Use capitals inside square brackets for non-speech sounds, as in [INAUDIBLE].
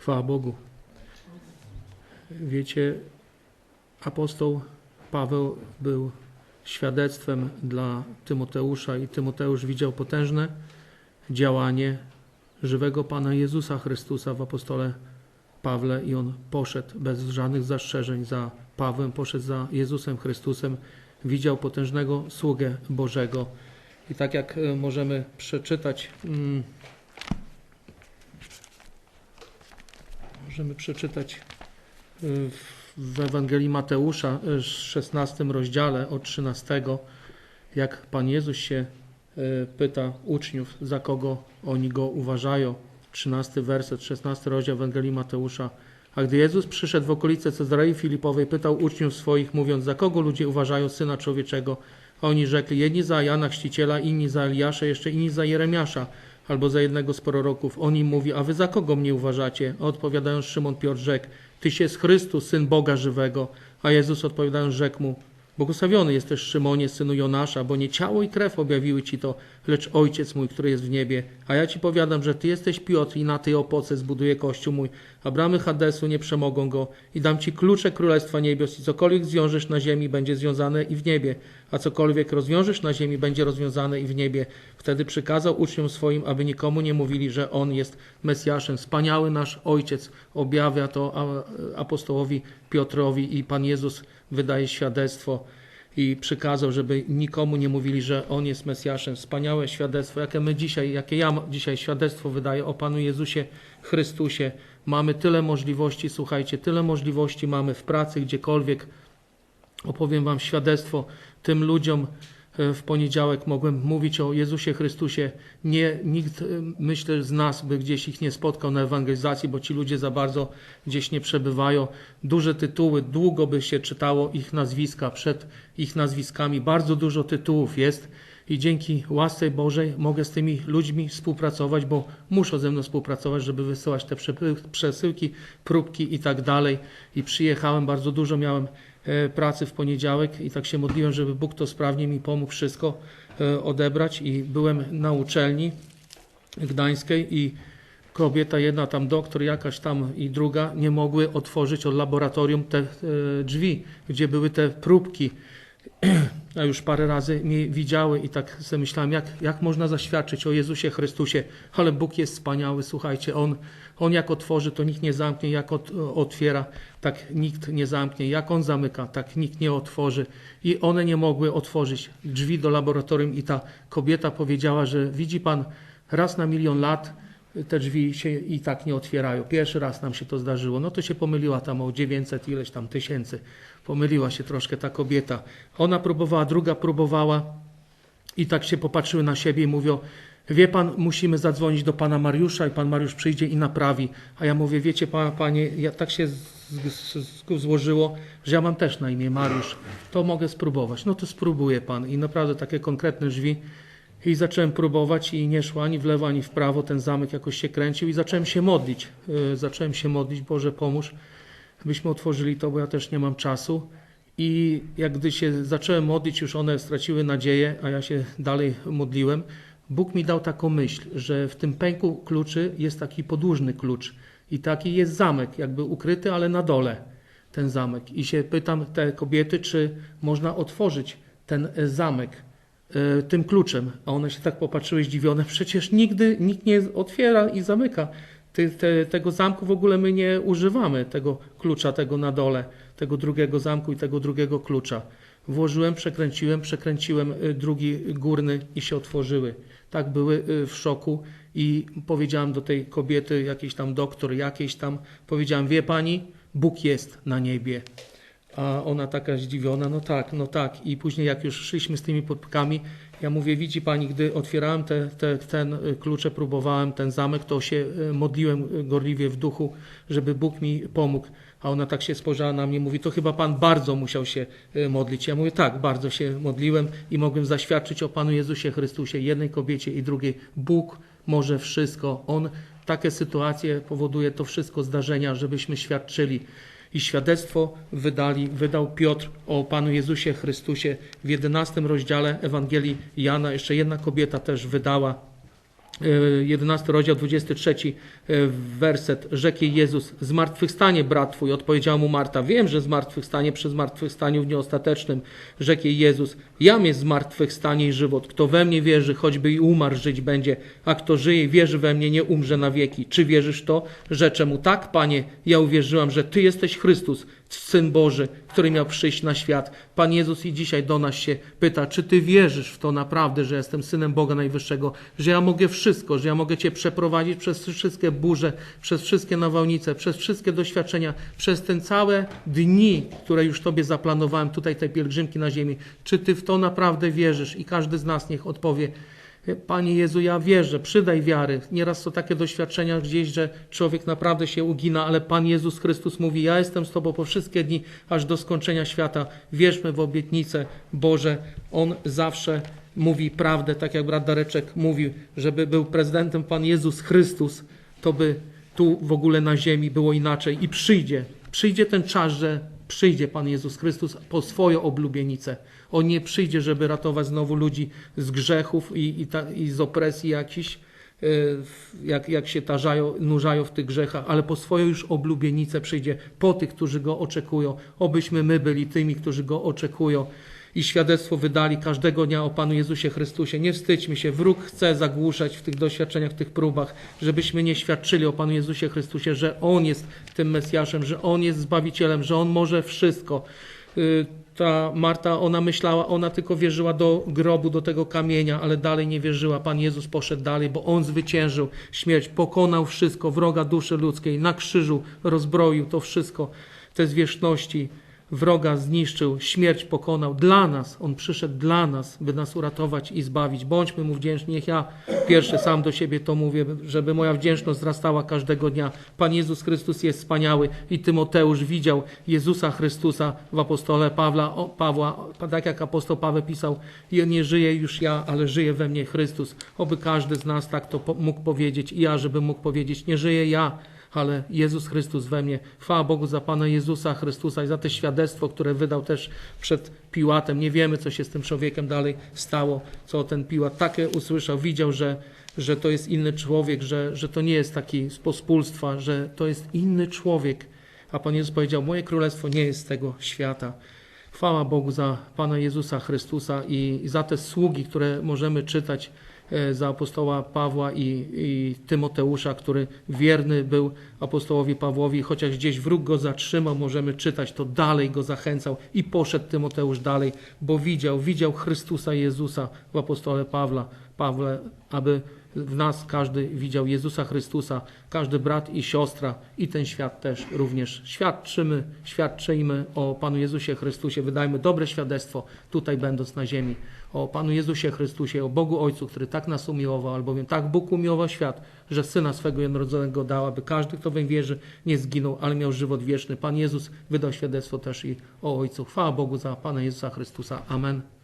Chwała Bogu. Wiecie, apostoł Paweł był świadectwem dla Tymoteusza i Tymoteusz widział potężne działanie żywego Pana Jezusa Chrystusa w apostole Pawle i on poszedł bez żadnych zastrzeżeń za Pawłem, poszedł za Jezusem Chrystusem, widział potężnego sługę Bożego. I tak jak e, możemy przeczytać, możemy przeczytać y, w- w Ewangelii Mateusza, y, 16 rozdziale od 13, jak Pan Jezus się y, pyta uczniów, za kogo oni go uważają. 13 werset, 16 rozdział Ewangelii Mateusza. A gdy Jezus przyszedł w okolice Cezarei Filipowej, pytał uczniów swoich, mówiąc, za kogo ludzie uważają Syna Człowieczego? Oni rzekli, jedni za Jana Chrzciciela, inni za Eliasza, jeszcze inni za Jeremiasza, albo za jednego z proroków. On im mówi, a wy za kogo mnie uważacie? A odpowiadając Szymon Piotr rzekł, Tyś jest Chrystus, Syn Boga żywego. A Jezus odpowiadając rzekł mu, Błogosławiony jesteś Szymonie, synu Jonasza, bo nie ciało i krew objawiły ci to, lecz Ojciec mój, który jest w niebie. A ja ci powiadam, że ty jesteś Piotr i na tej opoce zbuduję kościół mój, a bramy Hadesu nie przemogą go. I dam ci klucze Królestwa Niebios i cokolwiek zwiążesz na ziemi, będzie związane i w niebie, a cokolwiek rozwiążesz na ziemi, będzie rozwiązane i w niebie. Wtedy przykazał uczniom swoim, aby nikomu nie mówili, że On jest Mesjaszem. Wspaniały nasz Ojciec objawia to apostołowi Piotrowi i Pan Jezus wydaje świadectwo i przykazał, żeby nikomu nie mówili, że On jest Mesjaszem. Wspaniałe świadectwo, jakie my dzisiaj, jakie ja dzisiaj świadectwo wydaję o Panu Jezusie Chrystusie. Mamy tyle możliwości, słuchajcie, tyle możliwości mamy w pracy, gdziekolwiek. Opowiem Wam świadectwo tym ludziom. E, W poniedziałek mogłem mówić o Jezusie Chrystusie. Nie, nikt, e, myślę, z nas by gdzieś ich nie spotkał na ewangelizacji, bo ci ludzie za bardzo gdzieś nie przebywają. Duże tytuły, długo by się czytało ich nazwiska, przed ich nazwiskami. Bardzo dużo tytułów jest i dzięki łasce Bożej mogę z tymi ludźmi współpracować, bo muszą ze mną współpracować, żeby wysyłać te przesyłki, próbki i tak dalej. I przyjechałem, bardzo dużo miałem pracy w poniedziałek i tak się modliłem, żeby Bóg to sprawnie mi pomógł wszystko e, odebrać i byłem na uczelni gdańskiej i kobieta jedna tam doktor jakaś tam i druga nie mogły otworzyć od laboratorium te e, drzwi, gdzie były te próbki. [CLEARS THROAT] A już parę razy mnie widziały i tak sobie myślałem, jak, jak można zaświadczyć o Jezusie Chrystusie, ale Bóg jest wspaniały, słuchajcie, On, on jak otworzy, to nikt nie zamknie, jak ot, otwiera, tak nikt nie zamknie, jak On zamyka, tak nikt nie otworzy. I one nie mogły otworzyć drzwi do laboratorium i ta kobieta powiedziała, że widzi Pan, raz na milion lat te drzwi się i tak nie otwierają. Pierwszy raz nam się to zdarzyło. No to się pomyliła tam o 900 ileś tam tysięcy. Pomyliła się troszkę ta kobieta. Ona próbowała, druga próbowała i tak się popatrzyły na siebie i mówią, wie pan, musimy zadzwonić do pana Mariusza i pan Mariusz przyjdzie i naprawi. A ja mówię, wiecie pan, panie, ja tak się złożyło, że ja mam też na imię Mariusz. To mogę spróbować. No to spróbuje pan. I naprawdę takie konkretne drzwi i zacząłem próbować i nie szło ani w lewo, ani w prawo. Ten zamek jakoś się kręcił i zacząłem się modlić. Yy, Zacząłem się modlić, Boże pomóż, byśmy otworzyli to, bo ja też nie mam czasu. I jak gdy się zacząłem modlić, już one straciły nadzieję, a ja się dalej modliłem. Bóg mi dał taką myśl, że w tym pęku kluczy jest taki podłużny klucz i taki jest zamek, jakby ukryty, ale na dole ten zamek. I się pytam te kobiety, czy można otworzyć ten e, zamek tym kluczem. A one się tak popatrzyły zdziwione. Przecież nigdy nikt nie otwiera i zamyka. Te, tego zamku w ogóle my nie używamy, tego klucza, tego na dole, tego drugiego zamku i tego drugiego klucza. Włożyłem, przekręciłem, przekręciłem y, drugi górny i się otworzyły. Tak były y, w szoku i powiedziałem do tej kobiety, jakiś tam doktor, jakiejś tam, powiedziałem, wie pani, Bóg jest na niebie. A ona taka zdziwiona, no tak, no tak. I później jak już szliśmy z tymi podpkami, ja mówię, widzi pani, gdy otwierałem te, te, ten y, klucze, próbowałem ten zamek, to się y, modliłem y, gorliwie w duchu, żeby Bóg mi pomógł. A ona tak się spojrzała na mnie, mówi, to chyba pan bardzo musiał się modlić. Ja mówię, tak, bardzo się modliłem i mogłem zaświadczyć o Panu Jezusie Chrystusie, jednej kobiecie i drugiej. Bóg może wszystko. On takie sytuacje powoduje to wszystko zdarzenia, żebyśmy świadczyli i świadectwo wydali, wydał Piotr o Panu Jezusie Chrystusie w 11 rozdziale Ewangelii Jana. Jeszcze jedna kobieta też wydała 11 rozdział 23 e, werset, rzekł Jezus, zmartwychwstanie brat twój, odpowiedziała mu Marta, wiem, że zmartwychwstanie przy zmartwychwstaniu w dniu ostatecznym, rzekł Jezus, jam jest zmartwychwstanie i żywot, kto we mnie wierzy, choćby i umarł, żyć będzie, a kto żyje i wierzy we mnie, nie umrze na wieki. Czy wierzysz to? Rzeczę mu, tak, Panie, ja uwierzyłam, że Ty jesteś Chrystus, Syn Boży, który miał przyjść na świat. Pan Jezus i dzisiaj do nas się pyta, czy Ty wierzysz w to naprawdę, że jestem Synem Boga Najwyższego, że ja mogę wszystko, że ja mogę Cię przeprowadzić przez wszystkie burze, przez wszystkie nawałnice, przez wszystkie doświadczenia, przez ten całe dni, które już Tobie zaplanowałem tutaj, tej pielgrzymki na ziemi. Czy Ty w to naprawdę wierzysz? I każdy z nas niech odpowie, Panie Jezu, ja wierzę, przydaj wiary. Nieraz są takie doświadczenia gdzieś, że człowiek naprawdę się ugina, ale Pan Jezus Chrystus mówi, ja jestem z Tobą po wszystkie dni, aż do skończenia świata. Wierzmy w obietnicę Boże. On zawsze mówi prawdę, tak jak brat Dareczek mówił, żeby był prezydentem Pan Jezus Chrystus, to by tu w ogóle na ziemi było inaczej i przyjdzie. Przyjdzie ten czas, że przyjdzie Pan Jezus Chrystus po swoją oblubienicę. On nie przyjdzie, żeby ratować znowu ludzi z grzechów i, i, ta, i z opresji jakichś, y, jak, jak się tarzają, nurzają w tych grzechach, ale po swoją już oblubienicę przyjdzie po tych, którzy Go oczekują. Obyśmy my byli tymi, którzy Go oczekują i świadectwo wydali każdego dnia o Panu Jezusie Chrystusie. Nie wstydźmy się, wróg chce zagłuszać w tych doświadczeniach, w tych próbach, żebyśmy nie świadczyli o Panu Jezusie Chrystusie, że On jest tym Mesjaszem, że On jest Zbawicielem, że On może wszystko. Y, Ta Marta, ona myślała, ona tylko wierzyła do grobu, do tego kamienia, ale dalej nie wierzyła. Pan Jezus poszedł dalej, bo On zwyciężył śmierć, pokonał wszystko, wroga duszy ludzkiej, na krzyżu rozbroił to wszystko, te zwierzchności wroga zniszczył, śmierć pokonał. Dla nas, On przyszedł dla nas, by nas uratować i zbawić. Bądźmy Mu wdzięczni. Niech ja pierwszy sam do siebie to mówię, żeby moja wdzięczność wzrastała każdego dnia. Pan Jezus Chrystus jest wspaniały i Tymoteusz widział Jezusa Chrystusa w apostole Pawła, o, Pawła, tak jak apostoł Paweł pisał, "Ja nie żyję już ja, ale żyje we mnie Chrystus. Oby każdy z nas tak to mógł powiedzieć i ja, żeby mógł powiedzieć, nie żyję ja, ale Jezus Chrystus we mnie. Chwała Bogu za Pana Jezusa Chrystusa i za te świadectwo, które wydał też przed Piłatem. Nie wiemy, co się z tym człowiekiem dalej stało, co ten Piłat takie usłyszał, widział, że, że to jest inny człowiek, że, że to nie jest taki z pospólstwa, że to jest inny człowiek. A Pan Jezus powiedział, moje królestwo nie jest z tego świata. Chwała Bogu za Pana Jezusa Chrystusa i, za te sługi, które możemy czytać e, za apostoła Pawła i, i Tymoteusza, który wierny był apostołowi Pawłowi, chociaż gdzieś wróg go zatrzymał, możemy czytać, to dalej go zachęcał i poszedł Tymoteusz dalej, bo widział, widział Chrystusa Jezusa w apostole Pawła, Pawle, aby w nas każdy widział Jezusa Chrystusa, każdy brat i siostra i ten świat też również. Świadczymy, świadczyjmy o Panu Jezusie Chrystusie, wydajmy dobre świadectwo tutaj będąc na ziemi o Panu Jezusie Chrystusie, o Bogu Ojcu, który tak nas umiłował, albowiem tak Bóg umiłował świat, że Syna swego jednorodzonego dał, aby każdy, kto weń wierzy, nie zginął, ale miał żywot wieczny. Pan Jezus wydał świadectwo też i o Ojcu. Chwała Bogu za Pana Jezusa Chrystusa. Amen.